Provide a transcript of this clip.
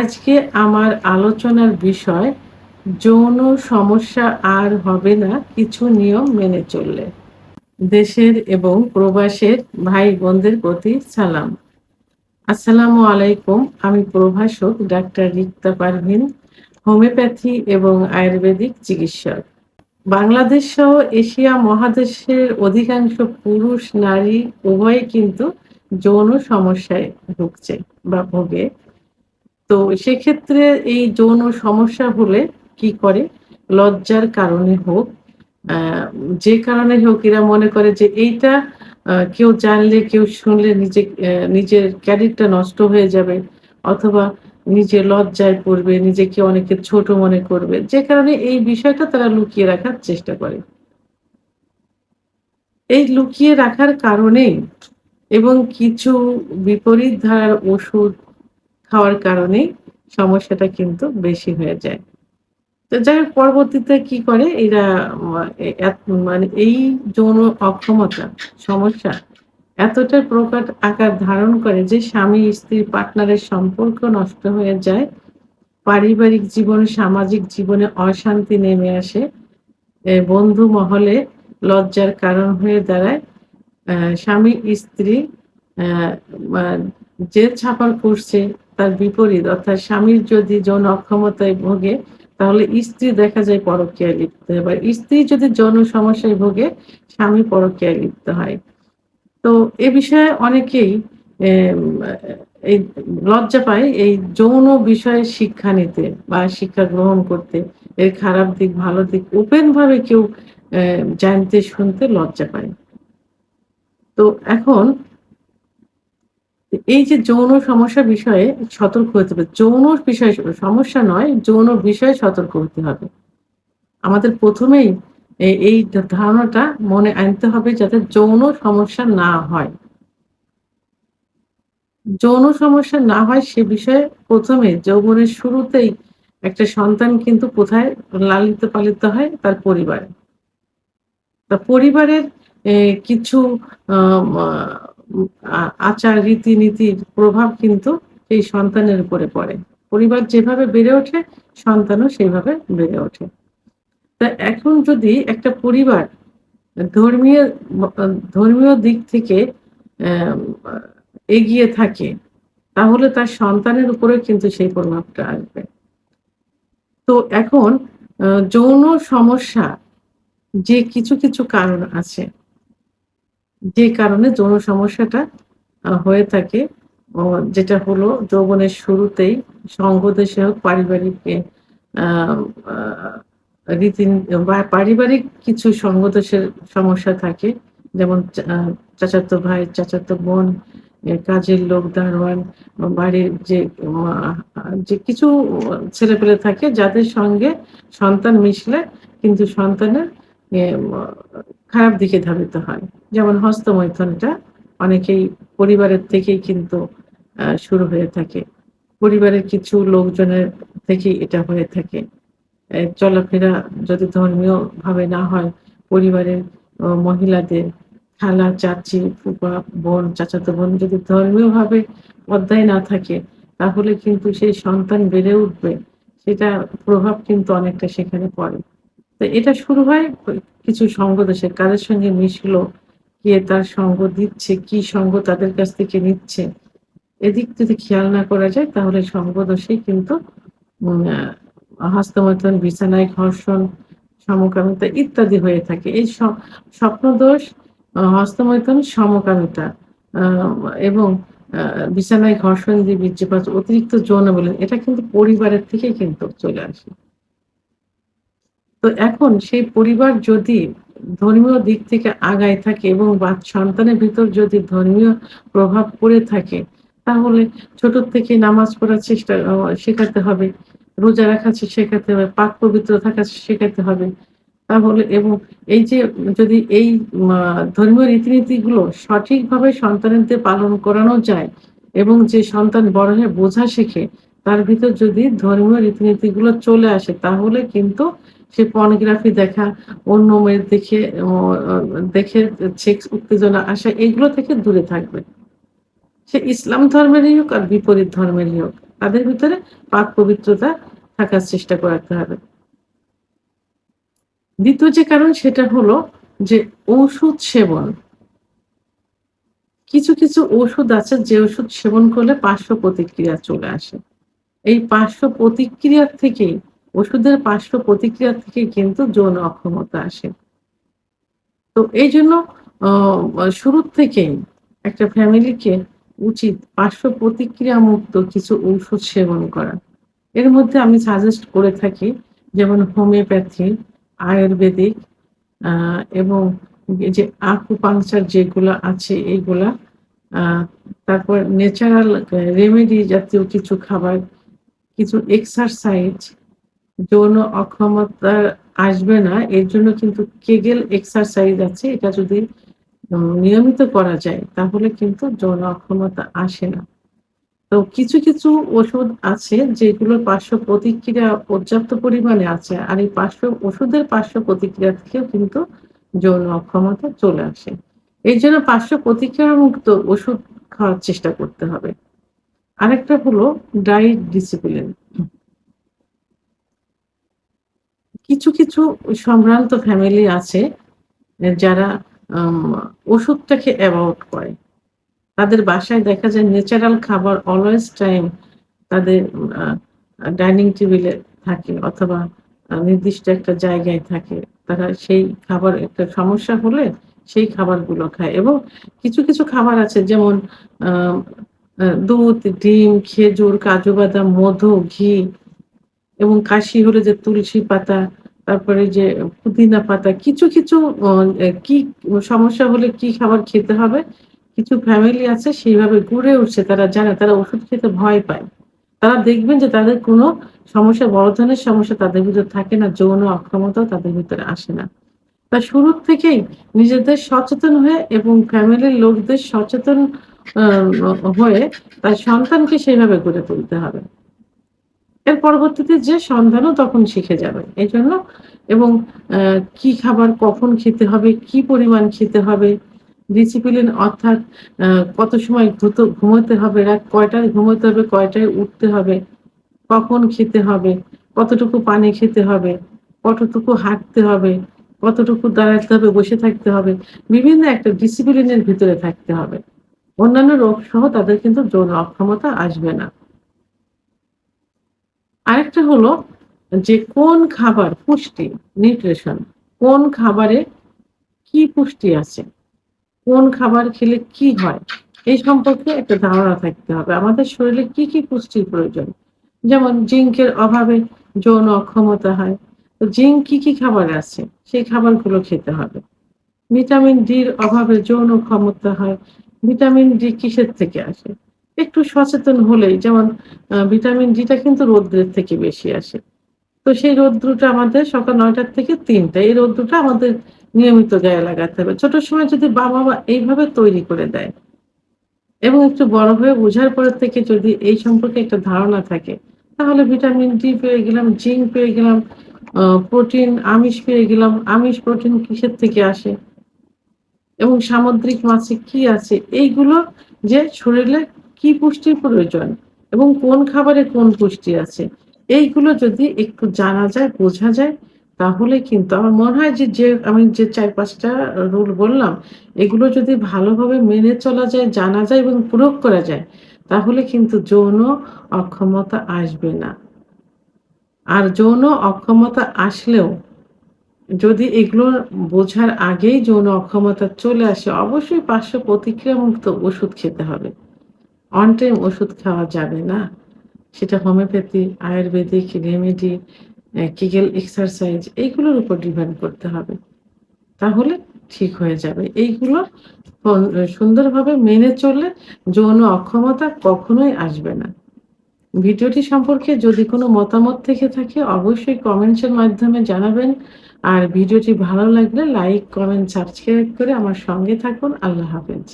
আজকে আমার আলোচনার বিষয়, যৌন সমস্যা আর হবে না কিছু নিয়ম মেনে চললে। দেশের এবং প্রবাসের ভাই বোনদের প্রতি সালাম। আসসালামু আলাইকুম, আমি প্রভাষক ডাক্তার রিক্তা পারভিন, হোমিওপ্যাথি এবং আয়ুর্বেদিক চিকিৎসক। বাংলাদেশ সহ এশিয়া মহাদেশের অধিকাংশ পুরুষ নারী উভয়ে কিন্তু যৌন সমস্যায় ভুগছে বা ভোগে। তো সেক্ষেত্রে এই যৌন সমস্যা হলে কি করে? লজ্জার কারণে হোক যে কারণে হোক, এরা মনে করে যে এইটা কেউ জানলে, কেউ শুনলে নিজে নিজের ক্যারিয়ারটা নষ্ট হয়ে যাবে অথবা নিজে লজ্জায় পড়বে, নিজেকে অনেকে ছোট মনে করবে। যে কারণে এই বিষয়টা তারা লুকিয়ে রাখার চেষ্টা করে। এই লুকিয়ে রাখার কারণেই এবং কিছু বিপরীত ধারার ওষুধ খাওয়ার কারণে সমস্যাটা কিন্তু বেশি হয়ে যায়। তো যাই হোক, পরবর্তীতে কি করে? এরা মানে এই যৌন অক্ষমতা সমস্যা এতটা প্রকার আকার ধারণ করে যে স্বামী, স্ত্রী, পার্টনারের সম্পর্ক নষ্ট হয়ে যায়, পারিবারিক জীবনে, সামাজিক জীবনে অশান্তি নেমে আসে বন্ধু মহলে লজ্জার কারণ হয়ে দাঁড়ায় স্বামী, স্ত্রী যে ছাপার করছে তার বিপরীত, অর্থাৎ স্বামীর যদি যৌন অক্ষমতায় ভোগে, তাহলে স্ত্রী দেখা যায় পরকীয়ায় লিপ্ত হয়, বা স্ত্রী যদি যৌন সমস্যায় ভোগে, স্বামী পরকীয়ায় লিপ্ত হয়। তো এ বিষয়ে অনেকেই এই লজ্জা পায় এই যৌন বিষয়ে শিক্ষা নিতে বা শিক্ষা গ্রহণ করতে। এর খারাপ দিক, ভালো দিক ওপেন ভাবে কেউ জানতে শুনতে লজ্জা পায়। তো এখন এই যে যৌন সমস্যা বিষয়ে সতর্ক হতে হবে। যৌন বিষয় সমস্যা নয়, যৌন বিষয়ে সতর্ক হতে হবে। আমাদের প্রথমেই এই ধারণাটা মনে আনতে হবে যাতে যৌন সমস্যা না হয়। যৌন সমস্যা না হয় সে বিষয়ে প্রথমে যৌবনের শুরুতেই একটা সন্তান কিন্তু কোথায় লালিত পালিত হয়? তার পরিবারে। তা পরিবারের কিছু আচার, রীতিনীতির প্রভাব কিন্তু এই সন্তানের উপরে পড়ে। পরিবার যেভাবে বেড়ে ওঠে, সন্তানও সেইভাবে বেড়ে ওঠে। তা এখন যদি একটা পরিবার ধর্মীয় ধর্মীয় দিক থেকে এগিয়ে থাকে, তাহলে তার সন্তানের উপরে কিন্তু সেই প্রভাবটা আসবে। তো এখন যৌন সমস্যা যে কিছু কিছু কারণ আছে, যে কারণে যৌন সমস্যাটা হয়ে থাকে। যেটা হলো যৌবনের শুরুতেই সঙ্গদেশে হোক পারিবারিক রীতি, বা পারিবারিক কিছু সঙ্গদোষের সমস্যা থাকে। যেমন চাচাতো ভাই, চাচাতো বোন কাজের লোক, দারোয়ান বাড়ির যে যে কিছু ছেলেপেলে থাকে যাদের সঙ্গে সন্তান মিশলে কিন্তু সন্তানের খারাপ দিকে ধাবিত হয়। যেমন হস্তমৈথনটা অনেকেই পরিবারের থেকেই কিন্তু শুরু হয়ে থাকে। পরিবারের কিছু লোকজনের থেকেই এটা হয়ে থাকে। চলাফেরা যদি ধর্মীয় ভাবে না হয়, পরিবারের মহিলাদের, খালা, চাচি ফুপা বোন, চাচাতো বোন যদি ধর্মীয় ভাবে অধ্যায় না থাকে, তাহলে কিন্তু সেই সন্তান বেড়ে উঠবে। সেটা প্রভাব কিন্তু অনেকটা সেখানে পড়ে। তো এটা শুরু হয় কিছু সঙ্গ দেশে কাদের সঙ্গে মিশলো কে তার সঙ্গ দিচ্ছে, কি সঙ্গ তাদের কাছ থেকে নিচ্ছে, এদিক যদি খেয়াল না করা যায়, তাহলে সঙ্গ দোষেই কিন্তু হস্তমৈথন, বিছানায় ঘর্ষণ, সমকামিতা ইত্যাদি হয়ে থাকে। এই স্বপ্নদোষ হস্তমৈথন, সমকামিতা এবং বিছানায় ঘর্ষণ দিয়ে বীর্যপাত, অতিরিক্ত যৌন বলেন এটা কিন্তু পরিবারের থেকে কিন্তু চলে আসে। তো এখন সেই পরিবার যদি ধর্মীয় দিক থেকে আগায় থাকে এবং সন্তানের ভিতর যদি ধর্মীয় প্রভাব পড়ে থাকে, তাহলে ছোট থেকে নামাজ পড়ার চেষ্টা শেখাতে হবে, রোজা রাখা শেখাতে হবে, পাক পবিত্র থাকা শেখাতে হবে। তাহলে এবং এই যে যদি এই ধর্মীয় রীতিনীতি রীতিনীতিগুলো সঠিকভাবে সন্তানদের পালন করানো যায় এবং যে সন্তান বড় হয়ে বোঝা শেখে, তার ভিতর যদি ধর্মীয় রীতিনীতিগুলো চলে আসে, তাহলে কিন্তু সে পর্নোগ্রাফি দেখা, অন্য মেয়ের দেখে দেখে সেক্স উত্তেজনা আসা এগুলো থেকে দূরে থাকবে। সে ইসলাম ধর্মেরই হোক আর বিপরীত ধর্মেরই হোক, তাদের ভিতরে পাক পবিত্রতা থাকার চেষ্টা করাতে হবে। দ্বিতীয় যে কারণ, সেটা হলো যে ঔষধ সেবন। কিছু কিছু ওষুধ আছে, যে ওষুধ সেবন করলে পার্শ্ব প্রতিক্রিয়া চলে আসে। এই পার্শ্ব প্রতিক্রিয়ার থেকেই ওষুধের পার্শ্ব প্রতিক্রিয়া থেকে কিন্তু যৌন অক্ষমতা আসে। তো এই জন্য শুরুর থেকেই একটা ফ্যামিলিকে উচিত পার্শ্ব প্রতিক্রিয়া মুক্ত কিছু ঔষধ সেবন করা। এর মধ্যে আমি সাজেস্ট করে থাকি যেমন হোমিওপ্যাথি, আয়ুর্বেদিক এবং যে আকুপাংচার যেগুলো আছে এইগুলা তারপর ন্যাচারাল রেমেডি জাতীয় কিছু খাবার, কিছু এক্সারসাইজ যৌন অক্ষমতা আসবে না, এর জন্য কিন্তু কেগেল এক্সারসাইজ আছে, এটা যদি নিয়মিত করা যায়, তাহলে কিন্তু যৌন অক্ষমতা আসে না। তো কিছু কিছু ওষুধ আছে যেগুলোর পার্শ্ব প্রতিক্রিয়া পর্যাপ্ত পরিমাণে আছে, আর এই পার্শ্ব ওষুধের পার্শ্ব প্রতিক্রিয়া থেকেও কিন্তু যৌন অক্ষমতা চলে আসে। এই জন্য পার্শ্ব প্রতিক্রিয়া মুক্ত ওষুধ খাওয়ার চেষ্টা করতে হবে। আরেকটা হলো ডায়েট ডিসিপ্লিন কিছু কিছু সম্ভ্রান্ত ফ্যামিলি আছে, যারা ওষুধটাকে অ্যাভয়েড করে। তাদের বাসায় দেখা যায় ন্যাচারাল খাবার অলওয়েজ টাইম তাদের ডাইনিং টেবিলে থাকে অথবা নির্দিষ্ট একটা জায়গায় থাকে। তারা সেই খাবার একটা সমস্যা হলে সেই খাবারগুলো খায় এবং কিছু কিছু খাবার আছে যেমন দুধ, ডিম, খেজুর, কাজু বাদাম, মধু, ঘি এবং কাশি হলে যে তুলসী পাতা তারপরে যে পুদিনা পাতা, কিছু কিছু কি সমস্যা হলে কি খাবার খেতে হবে, কিছু ফ্যামিলি আছে সেইভাবে ঘুরে উঠছে, তারা জানে, তারা ওষুধ খেতে ভয় পায়। তারা দেখবেন যে তাদের কোনো সমস্যা, বড় ধরনের সমস্যা তাদের ভিতরে থাকে না, যৌন অক্ষমতাও তাদের ভিতরে আসে না। তা শুরুর থেকেই নিজেদের সচেতন হয়ে এবং ফ্যামিলির লোকদের সচেতন হয়ে তার সন্তানকে সেইভাবে গড়ে তুলতে হবে। এর পরবর্তীতে যে সন্ধানও তখন শিখে যাবে। এই জন্য এবং কি খাবার কখন খেতে হবে, কি পরিমাণ খেতে হবে ডিসিপ্লিন অর্থাৎ কত সময় ঘুমোতে হবে, রাত কয়টায় ঘুমোতে হবে, কয়টায় উঠতে হবে, কখন খেতে হবে, কতটুকু পানি খেতে হবে, কতটুকু হাঁটতে হবে, কতটুকু দাঁড়াতে হবে, বসে থাকতে হবে, বিভিন্ন একটা ডিসিপ্লিনের ভিতরে থাকতে হবে। অন্যান্য রোগ সহ তাদের কিন্তু যৌন অক্ষমতা আসবে না। আরেকটা হলো যে কোন খাবার পুষ্টি নিউট্রিশন কোন খাবারে কি পুষ্টি আছে, কোন খাবার খেলে কি হয়, এই সম্পর্কে একটা ধারণা থাকতে হবে। আমাদের শরীরে কি কি পুষ্টির প্রয়োজন? যেমন জিঙ্কের অভাবে যৌন অক্ষমতা হয়, তো জিঙ্ক কি কি খাবার আছে, সেই খাবারগুলো খেতে হবে। ভিটামিন ডির অভাবে যৌন ক্ষমতা হয়, ভিটামিন ডি কিসের থেকে আসে? একটু সচেতন হলেই, যেমন ভিটামিন ডিটা কিন্তু রৌদ্রের থেকে বেশি আসে। তো সেই রৌদ্রটা আমাদের সকাল নয়টার থেকে তিনটা, এই রৌদ্রটা আমাদের নিয়মিত গায়ে লাগাতে হবে। ছোট সময় যদি বাবা মা এইভাবে তৈরি করে দেয়, এবং একটু বড় হয়ে বোঝার পর থেকে যদি এই সম্পর্কে একটা ধারণা থাকে, তাহলে ভিটামিন ডি পেয়ে গেলাম, জিঙ্ক পেয়ে গেলাম প্রোটিন, আমিষ পেয়ে গেলাম। আমিষ, প্রোটিন কিসের থেকে আসে? এবং সামুদ্রিক মাছে কি আছে? এইগুলো যে শরীরে কি পুষ্টির প্রয়োজন এবং কোন খাবারে কোন পুষ্টি আছে? এইগুলো যদি একটু জানা যায়, বোঝা যায়, তাহলে কিন্তু আমার মনে হয় যে যে আমি যে চার পাঁচটা রুল বললাম, এগুলো যদি ভালোভাবে মেনে চলা যায়, জানা যায় এবং প্রয়োগ করা যায়, তাহলে কিন্তু যৌন অক্ষমতা আসবে না। আর যৌন অক্ষমতা আসলেও যদি এগুলো বোঝার আগেই যৌন অক্ষমতা চলে আসে, অবশ্যই পার্শ্ব প্রতিক্রিয়া মুক্ত ওষুধ খেতে হবে। অন টাইম ওষুধ খাওয়া যাবে না। সেটা homeopathy, Ayurvedic, remedy Kegel exercise এইগুলোর উপর ডিপেন্ড করতে হবে। তাহলে ঠিক হয়ে যাবে। এইগুলো সুন্দরভাবে মেনে চললে যৌন অক্ষমতা কখনোই আসবে না। ভিডিওটি সম্পর্কে যদি কোনো মতামত থেকে থাকে, অবশ্যই কমেন্টসের মাধ্যমে জানাবেন। আর ভিডিওটি ভালো লাগলে লাইক, কমেন্ট, সাবস্ক্রাইব করে আমার সঙ্গে থাকুন। আল্লাহ হাফেজ।